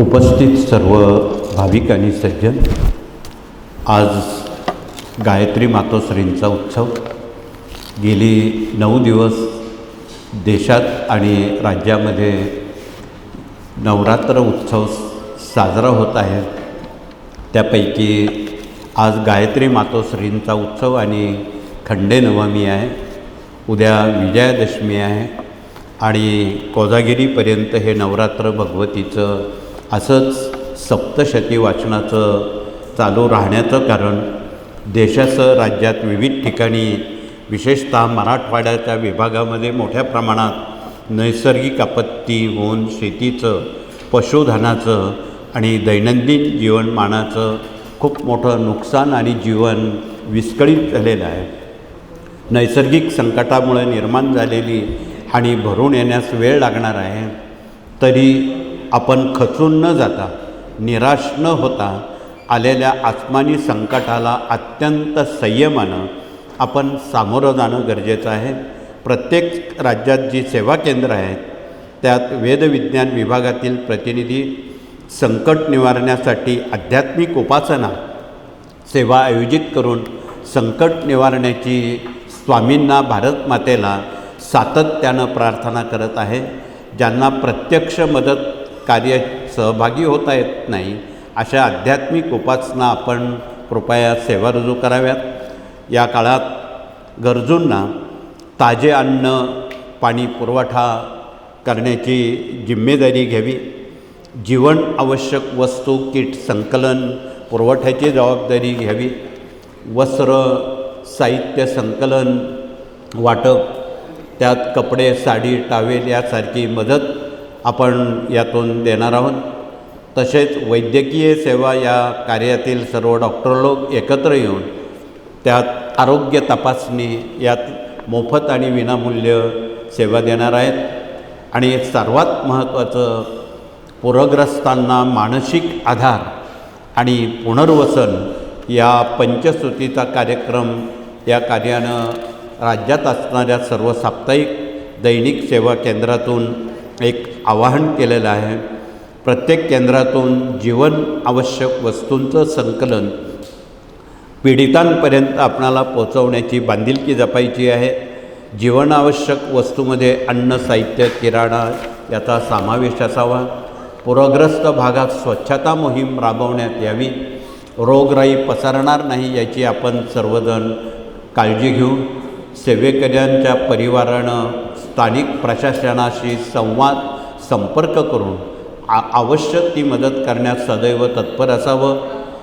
उपस्थित सर्व भाविक आणि सज्जन आज गायत्री मातोश्रींचा उत्सव. गेली नऊ दिवस देशात आणि राज्यामध्ये नवरात्र उत्सव साजरा होत आहे. त्यापैकी आज गायत्री मातोश्रींचा उत्सव आणि खंडे नवमी आहे. उद्या विजयादशमी आहे आणि कोजागिरीपर्यंत हे नवरात्र भगवतीचं असंच सप्तशती वाचनाचं चालू राहण्याचं कारण देशासह राज्यात विविध ठिकाणी विशेषतः मराठवाड्याच्या विभागामध्ये मोठ्या प्रमाणात नैसर्गिक आपत्ती होऊन शेतीचं पशुधनाचं आणि दैनंदिन जीवनमानाचं खूप मोठं नुकसान आणि जीवन विस्कळीत झालेलं आहे. नैसर्गिक संकटामुळे निर्माण झालेली हानी भरून येण्यास वेळ लागणार आहे तरी आपण खचून न जाता निराश न होता आलेल्या आत्मानी संकटाला अत्यंत संयमानं आपण सामोरं जाणं गरजेचं आहे. प्रत्येक राज्यात जी सेवा केंद्र आहेत त्यात वेदविज्ञान विभागातील प्रतिनिधी संकट निवारण्यासाठी आध्यात्मिक उपासना सेवा आयोजित करून संकट निवारण्याची स्वामींना भारत मातेला सातत्यानं प्रार्थना करत आहे ज्यांना प्रत्यक्ष मदत कार्य सहभागी होता येत नाही. अशा आध्यात्मिक उपासना आपण कृपया सेवा रुजू कराव्यात. या काळात गरजूंना ताजे अन्न पाणी पुरवठा करण्याची जिम्मेदारी घ्यावी. जीवन आवश्यक वस्तू किट संकलन पुरवठ्याची जबाबदारी घ्यावी. वस्त्र साहित्य संकलन वाटप त्यात कपडे साडी टावेल यासारखी मदत आपण यातून देणार आहोत. तसेच वैद्यकीय सेवा या कार्यातील सर्व डॉक्टर लोक एकत्र येऊन त्यात आरोग्य तपासणी यात मोफत आणि विनामूल्य सेवा देणार आहेत. आणि सर्वात महत्त्वाचं पूरग्रस्तांना मानसिक आधार आणि पुनर्वसन या पंचश्रुतीचा कार्यक्रम या कार्यानं राज्यात असणाऱ्या सर्व साप्ताहिक दैनिक सेवा केंद्रातून एक आवाहन केलेलं आहे. प्रत्येक केंद्रातून जीवन आवश्यक वस्तूंचं संकलन पीडितांपर्यंत आपणाला पोचवण्याची बांधिलकी जपायची आहे. जीवनावश्यक वस्तूमध्ये अन्न साहित्य किराणा याचा समावेश असावा. पूरग्रस्त भागात स्वच्छता मोहीम राबवण्यात यावी. रोगराई पसरणार नाही याची आपण सर्वजण काळजी घेऊ. सेवेकऱ्यांच्या परिवारानं स्थानिक प्रशासनाशी संवाद संपर्क करून आ आवश्यक ती मदत करण्यास सदैव तत्पर असावं.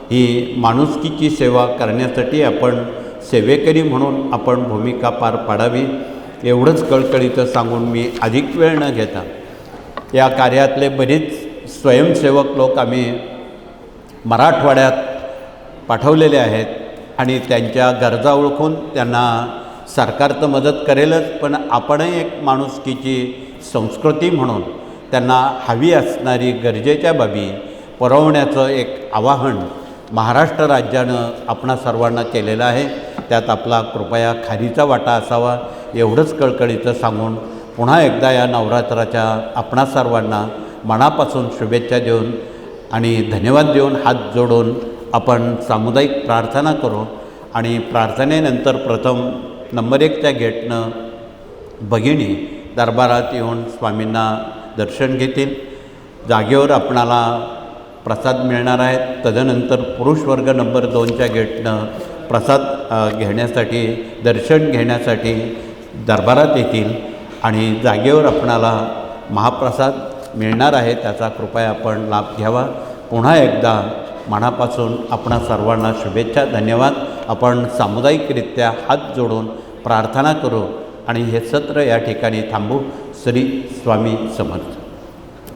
ही माणुसकीची सेवा करण्यासाठी आपण सेवेकरी म्हणून आपण भूमिका पार पाडावी. एवढंच कळकळीचं सांगून मी अधिक वेळ न घेता या कार्यातले बरीच स्वयंसेवक लोक आम्ही मराठवाड्यात पाठवलेले आहेत आणि त्यांच्या गरजा ओळखून त्यांना सरकार तर मदत करेलच पण आपणही एक माणुसकीची संस्कृती म्हणून त्यांना हवी असणारी गरजेच्या बाबी पुरवण्याचं एक आवाहन महाराष्ट्र राज्यानं आपणा सर्वांना केलेलं आहे. त्यात आपला कृपया खारीचा वाटा असावा एवढंच कळकळीचं सांगून पुन्हा एकदा या नवरात्राच्या आपणा सर्वांना मनापासून शुभेच्छा देऊन आणि धन्यवाद देऊन हात जोडून आपण सामुदायिक प्रार्थना करू आणि प्रार्थनेनंतर प्रथम नंबर एकच्या गेटनं भगिनी दरबारात येऊन स्वामींना दर्शन घेतील. जागेवर आपणाला प्रसाद मिळणार आहेत तदनंतर पुरुष वर्ग नंबर दोनच्या गेटनं प्रसाद घेण्यासाठी दर्शन घेण्यासाठी दरबारात येतील आणि जागेवर आपणाला महाप्रसाद मिळणार आहे त्याचा कृपया आपण लाभ घ्यावा. पुन्हा एकदा मनापासून आपणा सर्वांना शुभेच्छा धन्यवाद. आपण सामुदायिकरित्या हात जोडून प्रार्थना करू आणि हे सत्र या ठिकाणी थांबू. श्री स्वामी समर्थ.